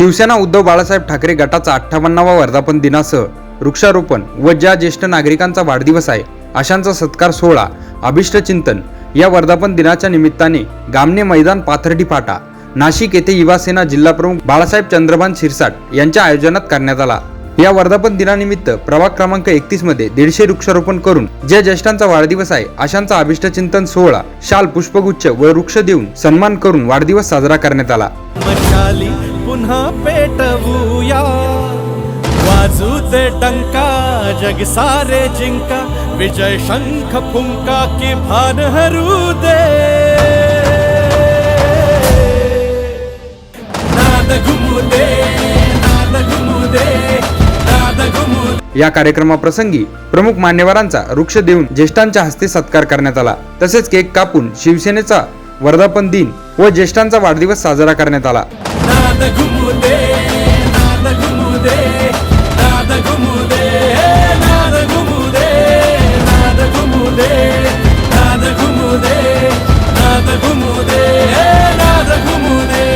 शिवसेना उद्धव बाळासाहेब ठाकरे गटाचा अठ्ठावन्नावा वर्धापन दिनासह वृक्षारोपण व ज्या ज्येष्ठ नागरिकांचा वाढदिवस आहे अशांचा सत्कार सोहळा अभिष्ट चिंतन या वर्धापन दिनाच्या निमित्ताने गामने मैदान पाथर्डी फाटा नाशिक येथे युवासेना जिल्हाप्रमुख बाळासाहेब चंद्रभान शिरसाट यांच्या आयोजनात करण्यात आला. या वर्धापन दिनानिमित्त प्रभाग क्रमांक एकतीसमध्ये दीडशे वृक्षारोपण करून ज्या ज्येष्ठांचा वाढदिवस आहे अशांचा अभिष्टचिंतन सोहळा शाल पुष्पगुच्छ व वृक्ष देऊन सन्मान करून वाढदिवस साजरा करण्यात आला. पुन्हा पेटवूया. वाजू दे डंका जग सारे जिंका विजय शंख फुंका की भान हरू दे. नाद घुमू दे नाद घुमू दे नाद घुमू दे. या कार्यक्रमाप्रसंगी प्रमुख मान्यवरांचा वृक्ष देऊन ज्येष्ठांच्या हस्ते सत्कार करण्यात आला. तसेच केक कापून शिवसेनेचा वर्धापन दिन व ज्येष्ठांचा वाढदिवस साजरा करण्यात आला. नाद घुमू दे नाद घुमू दे नाद घुमू दे नाद घुमू दे नाद घुमू दे नाद घुमू दे नाद घुमू दे नाद घुमू दे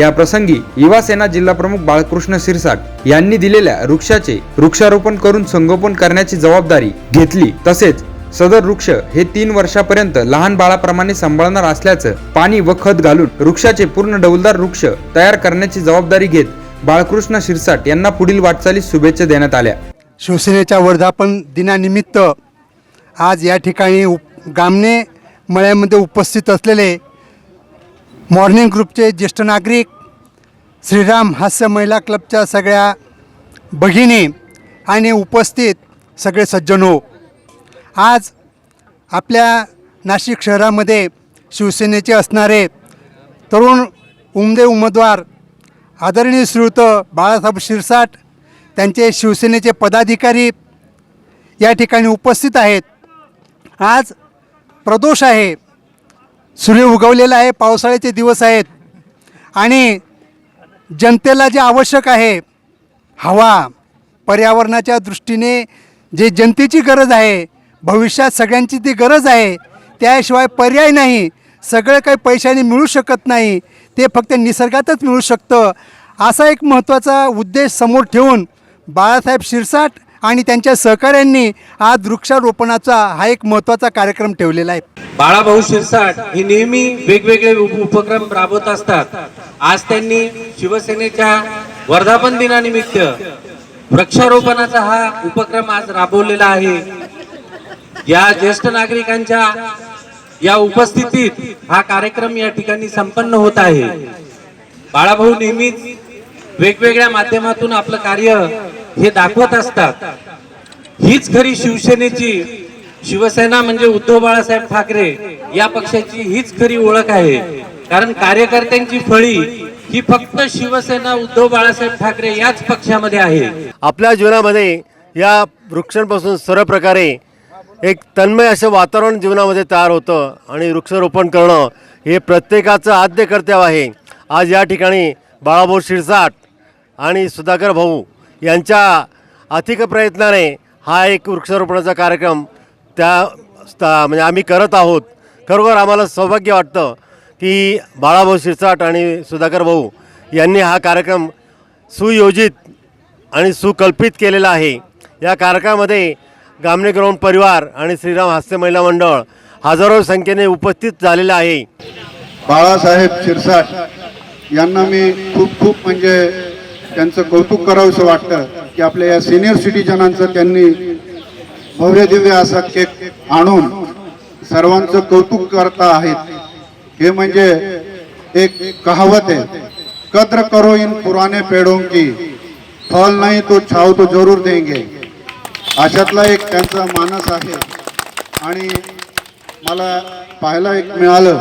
या प्रसंगी युवा सेना जिल्हा प्रमुख बाळकृष्ण सिरसाट यांनी दिलेल्या वृक्षाचे वृक्षारोपण करून संगोपन करण्याची जबाबदारी घेतली. तसेच सदर वृक्ष हे तीन वर्षापर्यंत लहान बाळाप्रमाणे सांभाळणार असल्याचं पाणी व खत घालून वृक्षाचे पूर्ण डौलदार वृक्ष तयार करण्याची जबाबदारी घेत बाळकृष्ण शिरसाट यांना पुढील वाटचालीस शुभेच्छा देण्यात आल्या. शिवसेनेच्या वर्धापन दिनानिमित्त आज या ठिकाणी उप गामणे मळ्यामध्ये उपस्थित असलेले मॉर्निंग ग्रुपचे ज्येष्ठ नागरिक श्रीराम हास्य महिला क्लबच्या सगळ्या भगिनी आणि उपस्थित सगळे सज्जन हो आज आपल्या नाशिक शहरामध्ये शिवसेनेचे असणारे तरुण उमदे उमेदवार आदरणीय श्रीयुत बाळासाहेब शिरसाट त्यांचे शिवसेनेचे पदाधिकारी या ठिकाणी उपस्थित आहेत. आज प्रदोष आहे. सूर्य उगवलेला आहे. पावसाळ्याचे दिवस आहेत. आणि जनतेला जे आवश्यक आहे हवा पर्यावरणाच्या दृष्टीने जे जनतेची गरज आहे भविष्यात सगळ्यांची ती गरज आहे. त्याशिवाय पर्याय नाही. सगळं काही पैशाने मिळू शकत नाही. ते फक्त निसर्गातच मिळू शकतं. असा एक महत्त्वाचा उद्देश समोर ठेवून बाळासाहेब शिरसाट आणि त्यांच्या सहकाऱ्यांनी आज वृक्षारोपणाचा हा एक महत्त्वाचा कार्यक्रम ठेवलेला आहे. बाळाभाऊ शिरसाट हे नेहमी वेगवेगळे उपक्रम राबवत असतात. आज त्यांनी शिवसेनेच्या वर्धापन दिनानिमित्त वृक्षारोपणाचा हा उपक्रम आज राबवलेला आहे. या ज्येष्ठ नागरिकांच्या या उपस्थितीत हा कार्यक्रम या ठिकाणी संपन्न होत आहे. बाळाभाऊ नेहमीच वेगवेगळ्या माध्यमातून आपलं कार्य हे दाखवत असतात. हीच खरी शिवसेनेची शिवसेना म्हणजे उद्धव बाळासाहेब ठाकरे या पक्षाची हीच खरी ओळख आहे. कारण कार्यकर्त्यांची फळी ही फक्त शिवसेना उद्धव बाळासाहेब ठाकरे याच पक्षामध्ये आहे. आपल्या जीवनामध्ये या वृक्षांपासून सर्व प्रकारे एक तन्मय असं वातावरण जीवनामध्ये तयार होतं आणि वृक्षारोपण करणं हे प्रत्येकाचं आद्य कर्तव्य आहे. आज या ठिकाणी बाळाभाऊ शिरसाट आणि सुधाकर भाऊ यांच्या अधिक प्रयत्नाने हा एक वृक्षारोपणाचा कार्यक्रम त्या स्था- म्हणजे आम्ही करत आहोत. खरोखर आम्हाला सौभाग्य वाटतं की बाळाभाऊ शिरसाट आणि सुधाकर भाऊ यांनी हा कार्यक्रम सुयोजित आणि सुकल्पित केलेला आहे. या कार्यक्रमामध्ये गामणे ग्राउंड परिवार आणि श्रीराम हास्य महिला मंडळ हजारो संख्येने उपस्थित झालेलं आहे. बाळासाहेब शिरसाट यांना मी खूप खूप म्हणजे त्यांचं कौतुक करावंसं वाटतं की आपल्या या सिनियर सिटीजनांचं त्यांनी भव्य दिव्य असा केक आणून सर्वांचं कौतुक करता आहेत. हे म्हणजे एक कहावत आहे. कद्र करो इन पुराने पेड़ों की. फल नाही तो छाव तो जरूर देंगे. अशातला एक त्यांचा मानस आहे. आणि मला पाहायला एक मिळालं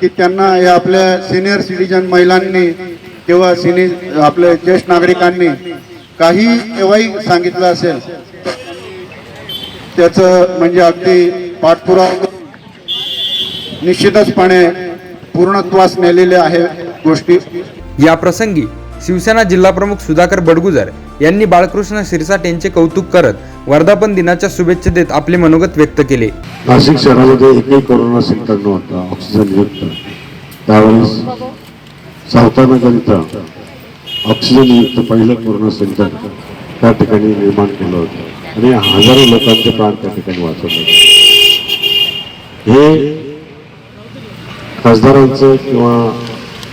की त्यांना या आपल्या सिनियर सिटीजन महिलांनी किंवा सिनि आपल्या ज्येष्ठ नागरिकांनी काही केव्हाही सांगितलं असेल. त्याचं म्हणजे अगदी पाठपुरावा निश्चितचपणे पूर्णत्वास नेलेले आहे गोष्टी. या प्रसंगी शिवसेना जिल्हा प्रमुख सुधाकर बडगुजर यांनी बाळकृष्ण शिरसाट यांचे कौतुक करत वर्धापन दिनाच्या शुभेच्छा देत आपले मनोगत व्यक्त केले. नाशिक शहरामध्ये एकही कोरोना सेंटर नव्हता. ऑक्सिजन युक्त. त्यावेळेस सावतानाकरिता ऑक्सिजन युक्त पहिलं कोरोना सेंटर त्या ठिकाणी निर्माण केलं होतं. आणि हजारो लोकांचे प्राण त्या ठिकाणी वाचवले हे खासदारांचं किंवा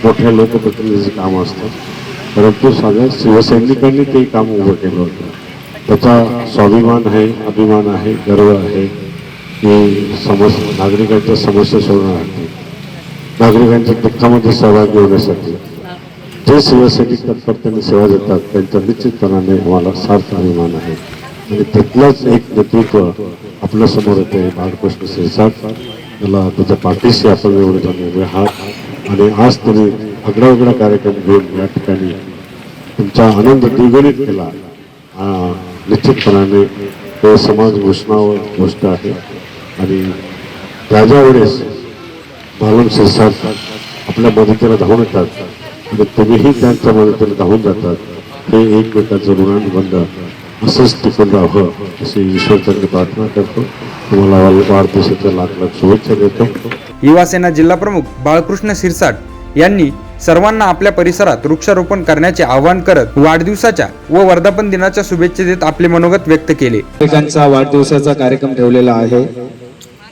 मोठ्या लोकप्रतिनिधीचं काम असतं. परंतु सगळ्या शिवसैनिकांनी ते काम उभं केलं होतं. त्याचा स्वाभिमान आहे अभिमान आहे गर्व आहे की समस नागरिकांच्या समस्या सोडवण्यासाठी नागरिकांच्या दुःखामध्ये सहभागी होण्यासाठी. जे शिवसैनिक तत्परतेने सेवा देतात त्यांचा निश्चितपणाने आम्हाला सार्थ अभिमान आहे. आणि त्यातलंच एक नेतृत्व आपल्यासमोर येते बाळकृष्ण शिरसाट त्याला त्याच्या पाठीशी आपण एवढे जण उभे आहात. आणि आज त्यांनी आगळा वेगळा कार्यक्रम घेऊन या ठिकाणी तुमचा आनंद द्विगुणित केला. निश्चितपणाने तो समाज घोषणावर गोष्ट आहे. आणि त्या ज्या वेळेस भालम शिरसाट आपल्या मदतीला धावून येतात. आणि तुम्हीही त्यांच्या मदतीला धावून जातात. हे एकमेकांचं ऋणानुबंध असंच टिकून राहावं अशी ईश्वरचंद्र प्रार्थना करतो. तुम्हाला वाढदिवसाच्या लाख लाख शुभेच्छा देतो. युवासेना जिल्हाप्रमुख बाळकृष्ण सिरसाट यांनी सर्वांना आपल्या परिसरात वृक्षारोपण करण्याचे आवाहन करत वाढदिवसाच्या व वर्धापन दिनाच्या शुभेच्छा देत आपले मनोगत व्यक्त केले. वाढदिवसाचा कार्यक्रम ठेवलेला आहे.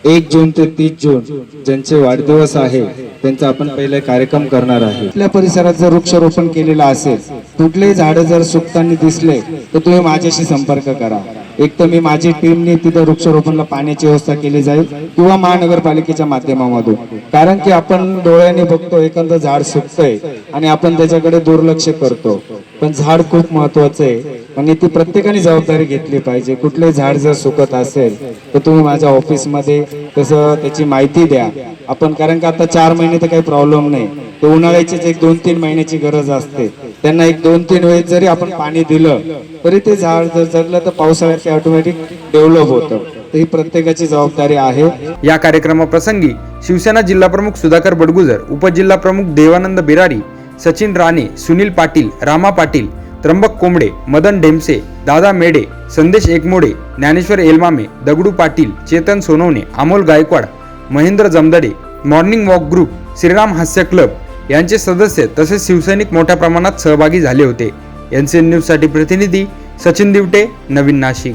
एक जून ते तीस जून ज्यांचे वाढदिवस आहे त्यांचा आपण पहिले कार्यक्रम करणार आहे. आपल्या परिसरात जर वृक्षारोपण केलेलं असेल कुठलेही झाडं जर सुकताना दिसले तर तुम्ही माझ्याशी संपर्क करा. एक तर मी माझी टीमने तिथं वृक्षारोपणला पाण्याची व्यवस्था केली जाईल किंवा महानगरपालिकेच्या माध्यमामधून. कारण की आपण डोळ्याने बघतो एखादं झाड सुकतंय आणि आपण त्याच्याकडे दुर्लक्ष करतो. पण झाड खूप महत्वाचं आहे. आणि ती प्रत्येकाने जबाबदारी घेतली पाहिजे. कुठले झाड जर सुकत असेल तर तुम्ही माझ्या ऑफिसमध्ये तसं त्याची माहिती द्या. आपण कारण का आता चार महिने तर काही प्रॉब्लेम नाही. तर उन्हाळ्याचीच एक दोन तीन महिन्याची गरज असते. त्यांना एक दोन तीन वेळेस जरी आपण पाणी दिलं तरी ते झाड जर जगलं तर पावसाळ्यात ते ऑटोमॅटिक डेव्हलप होतं ही प्रत्येकाची जबाबदारी आहे. या कार्यक्रमाप्रसंगी शिवसेना जिल्हा प्रमुख सुधाकर बडगुजर उपजिल्हा प्रमुख देवानंद बिरारी सचिन राणे सुनील पाटील रामा पाटील त्र्यंबक कोंबडे Madan Dhemse Dada Mede Sandesh Ekmode Dnyaneshwar Elmame Dagdu Patil Chetan Sonawane Amol Gaikwad Mahendra Jamdade morning walk group Shriram Hasya club यांचे सदस्य तसेच शिवसैनिक मोठ्या प्रमाणात सहभागी झाले होते. एनसीएन न्यूजसाठी प्रतिनिधी सचिन दिवटे नवीन नाशिक.